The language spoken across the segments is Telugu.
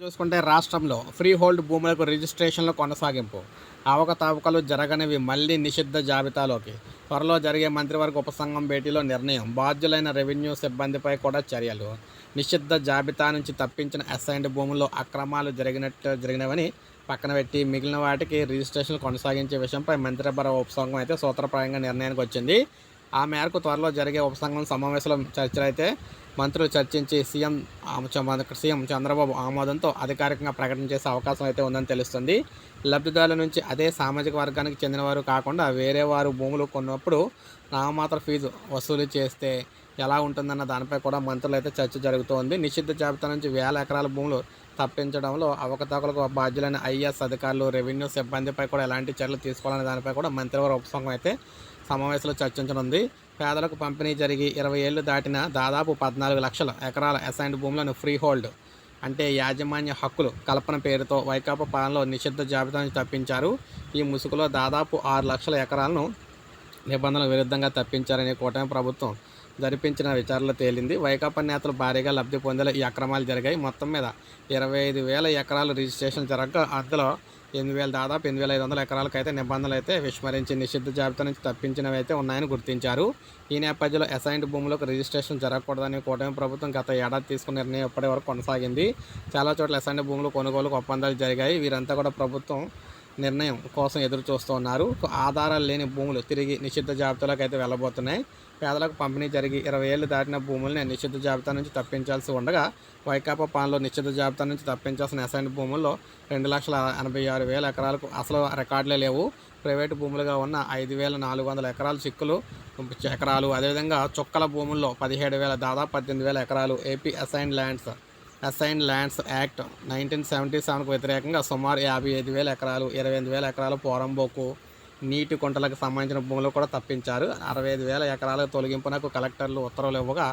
చూసుకుంటే రాష్ట్రంలో ఫ్రీ హోల్డ్ భూములకు రిజిస్ట్రేషన్ల కొనసాగింపు. అవకతవకలు జరగనివి మళ్ళీ నిషిద్ధ జాబితాలోకి. త్వరలో జరిగే మంత్రివర్గ ఉపసంఘం భేటీలో నిర్ణయం. బాధ్యులైన రెవెన్యూ సిబ్బందిపై కూడా చర్యలు. నిషిద్ధ జాబితా నుంచి తప్పించిన అసైన్డ్ భూముల్లో అక్రమాలు జరిగినట్టు జరిగినవని పక్కన పెట్టి మిగిలిన వాటికి రిజిస్ట్రేషన్ కొనసాగించే విషయంపై మంత్రివర్గ ఉపసంఘం అయితే సూత్రప్రాయంగా నిర్ణయానికి వచ్చింది. ఆ మేరకు త్వరలో జరిగే ఉపసంఘం సమావేశంలో చర్చలు అయితే మంత్రులు చర్చించి సీఎం సీఎం చంద్రబాబు ఆమోదంతో అధికారికంగా ప్రకటన చేసే అవకాశం అయితే ఉందని తెలుస్తుంది. లబ్ధిదారుల నుంచి అదే సామాజిక వర్గానికి చెందినవారు కాకుండా వేరే వారు భూములు కొన్నప్పుడు నామమాత్ర ఫీజు వసూలు చేస్తే ఎలా ఉంటుందన్న దానిపై కూడా మంత్రులు అయితే చర్చ జరుగుతోంది. నిషిద్ధ జాబితా నుంచి వేల ఎకరాల భూములు తప్పించడంలో అవకతవకలకు బాధ్యులైన ఐఏఎస్ అధికారులు రెవెన్యూ సిబ్బందిపై కూడా ఎలాంటి చర్యలు తీసుకోవాలనే దానిపై కూడా మంత్రివారి ఉపసంఘం అయితే సమావేశంలో చర్చించనుంది. పేదలకు పంపిణీ జరిగి ఇరవై ఏళ్ళు దాటిన దాదాపు పద్నాలుగు లక్షల ఎకరాల అసైన్డ్ భూములను ఫ్రీ హోల్డ్ అంటే యాజమాన్య హక్కులు కల్పన పేరుతో వైకాపా పాలనలో నిషిద్ధ జాబితా నుంచి తప్పించారు. ఈ ముసుగులో దాదాపు ఆరు లక్షల ఎకరాలను నిబంధనలకు విరుద్ధంగా తప్పించారని కూటమి ప్రభుత్వం జరిపించిన విచారణలో తేలింది. వైకాపా నేతలు భారీగా లబ్ధి పొందేలా ఈ అక్రమాలు జరిగాయి. మొత్తం మీద ఇరవై ఐదు వేల ఎకరాలు రిజిస్ట్రేషన్ జరగగా అందులో ఎనిమిది వేల దాదాపు ఎనిమిది వేల ఐదు వందల ఎకరాలకు అయితే నిబంధనలు అయితే విస్మరించి నిషిద్ధ జాబితా నుంచి తప్పించినవి అయితే ఉన్నాయని గుర్తించారు. ఈ నేపథ్యంలో అసైన్డ్ భూములకు రిజిస్ట్రేషన్ జరగకూడదని కూటమి ప్రభుత్వం గత ఏడాది తీసుకున్న నిర్ణయం ఇప్పటి వరకు కొనసాగింది. చాలా చోట్ల అసైన్డ్ భూములు కొనుగోలుకు ఒప్పందాలు జరిగాయి. వీరంతా కూడా ప్రభుత్వం నిర్ణయం కోసం ఎదురు చూస్తున్నారు ఆధారాలు లేని భూములు తిరిగి నిషిద్ధ జాబితాలోకి అయితే వెళ్ళబోతున్నాయి. పేదలకు పంపిణీ జరిగి ఇరవై ఏళ్ళు దాటిన భూముల్ని నిశ్చిత జాబితా నుంచి తప్పించాల్సి ఉండగా వైకాపా పాలనలో నిశ్చిత జాబితా నుంచి తప్పించాల్సిన అసైన్ భూముల్లో రెండు లక్షల ఎనభై ఆరు వేల ఎకరాలకు అసలు రికార్డులే లేవు. ప్రైవేటు భూములుగా ఉన్న ఐదు వేల నాలుగు వందల ఎకరాలు చిక్కులు ఎకరాలు. అదేవిధంగా చుక్కల భూముల్లో పదిహేడు వేల దాదాపు పద్దెనిమిది వేల ఎకరాలు AP assign lands assign lands act nineteen seventy సెవెన్కు వ్యతిరేకంగా సుమారు యాభై ఐదు వేల ఎకరాలు ఇరవై ఎనిమిది వేల ఎకరాలు పోరంబోకు. నీటి కుంటలకు సంబంధించిన భూములు కూడా తప్పించారు. అరవై ఐదు వేల ఎకరాల తొలగింపునకు కలెక్టర్లు ఉత్తర్వులు ఇవ్వగా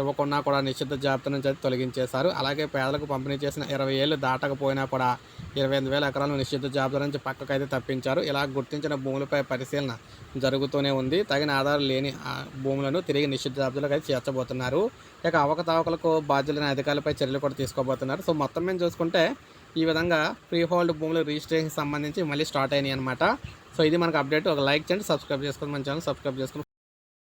ఇవ్వకుండా కూడా నిషిద్ధ జాబితా నుంచి అయితే తొలగించేశారు. అలాగే పేదలకు పంపిణీ చేసిన ఇరవై ఏళ్ళు దాటకపోయినా కూడా ఇరవై ఎనిమిది వేల ఎకరాలను నిషిద్ధ జాబితా నుంచి పక్కకు అయితే తప్పించారు. ఇలా గుర్తించిన భూములపై పరిశీలన జరుగుతూనే ఉంది. తగిన ఆధారం లేని ఆ భూములను తిరిగి నిషిద్ధ జాబితాలోకి అయితే చేర్చబోతున్నారు. ఇక అవకతవకలకు బాధ్యులైన అధికారులపై చర్యలు కూడా తీసుకోబోతున్నారు. సో మొత్తం మేము చూసుకుంటే ఈ విధంగా ఫ్రీ హోల్డ్ భూముల రిజిస్ట్రేషన్ సంబంధించి మళ్ళీ స్టార్ట్ అయినాయి అనమాట సో ఇది మనకు అప్డేట్. ఒక లైక్ చేయండి సబ్స్క్రైబ్ చేసుకొని మన ఛానల్ సబ్స్క్రైబ్ చేసుకుని